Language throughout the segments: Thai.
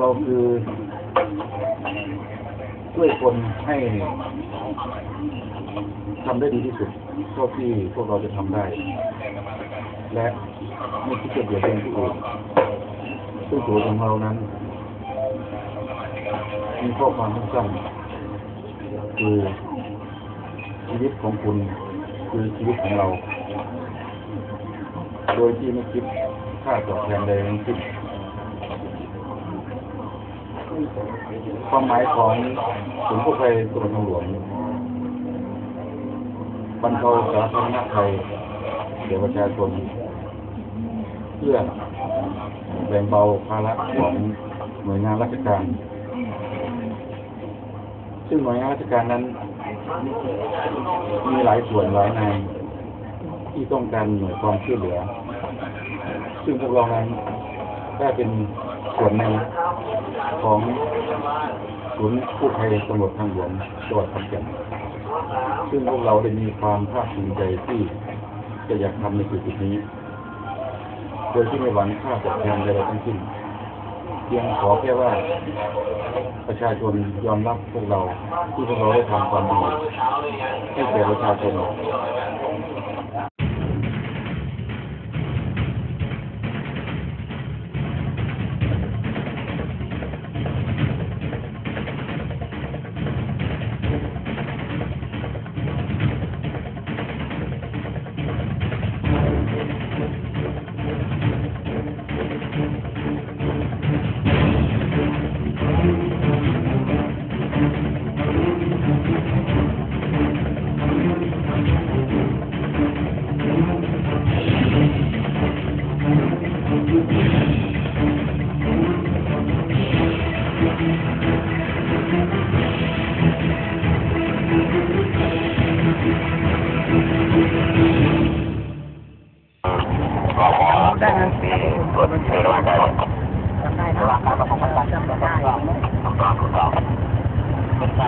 เราคือช่วยคนให้ทำได้ดีที่สุดเท่าที่พวกเราจะทำได้ และไม่คิดเกี่ยวกับียนผู้อื่นซึ่งตัของเรานั้น มีข้อความสั้นๆคือชีวิตของคุณคือชีวิตของเรา โดยที่ไม่คิดค่าตอบแทนใดทั้งสิ้น ความหมายของศูนย์กู้ภัยกรมทางหลวงบรรเทาสาธารณภัยแก่ประชาชนเพื่อแบ่งเบาภาระของหน่วยงานราชการ ซึ่งหน่วยงานราชการนั้น มีหลายส่วนหลายนายที่ต้องการหน่วยความช่วยเหลือ ซึ่งพวกเรานั้นได้เป็น ส่วนหนึ่งของศูนย์กู้ภัยตำรวจทางหลวงจังหวัดขอนแก่นซึ่งพวกเราได้มีความภาคภูมิใจที่จะอยากทำในจุดนี้ โดยที่ไม่หวังค่าตอบแทนใดๆทั้งสิ้นเพียงขอแค่ว่าประชาชนยอมรับพวกเราที่พวกเราได้ทำความดีให้แก่ประชาชน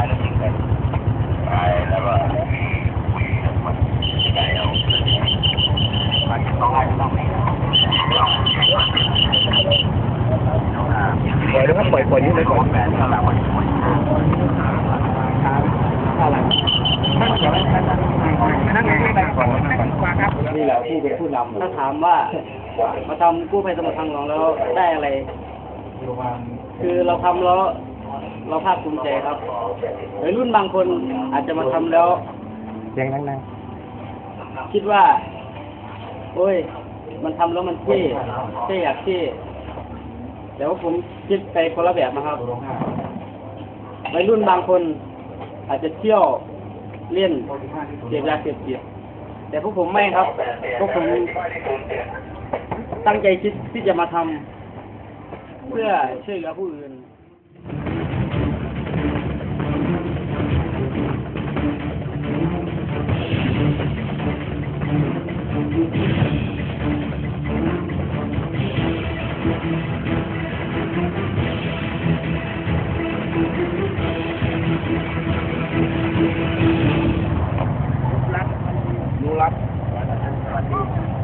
ปล่อยนะครับปล่อยปล่อยนี้เลยก่อนนั่งไงนั่งก่อนนั่งก่อนครับนี่เราผู้เป็นผู้นำถ้าถามว่ามาทำกู้ภัยตำรวจทางหลวงแล้วได้อะไรคือเราทำแล้ว เราภาคภูมิใจครับวัยรุ่นบางคนอาจจะมาทำแล้ว เสียงนั่งคิดว่า โอ้ย มันทำแล้วมันเท่เท่อยากเท่แต่ว่าผมคิดไปคนละแบบนะครับวัยรุ่นบางคน อาจจะเที่ยวเล่นเสพยาเสพติดแต่พวกผมไม่ครับ พวกผมตั้งใจคิดที่จะมาทำเพื่อช่วยเหลือผู้อื่น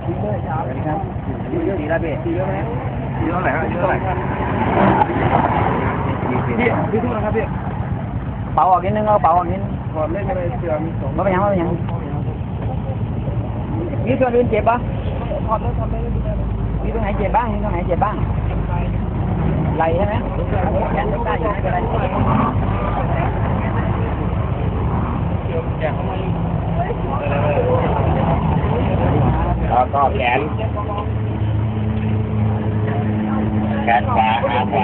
สวัสดีครับดีเยอะดีแล้วเบ๊ดีเยอะไหมดีเท่าไหร่ครับดีเท่าไหร่พี่พี่ทุกคนครับพี่เป่าออกนิดนึงเอาเป่าออกนิดนึงถอดเล่นไปเลยเสือมีสองว่เป็นยังว่เป็นยังมีส่วนอื่นเจ็บปะถอดเลยถอดเลยมีตรงไหนเจ็บบ้างมีตรงไหนเจ็บบ้างไหลใช่ไหมแขนได้อยู่ไม่เป็นไรแแล้วก็แขนแขนขาขาขา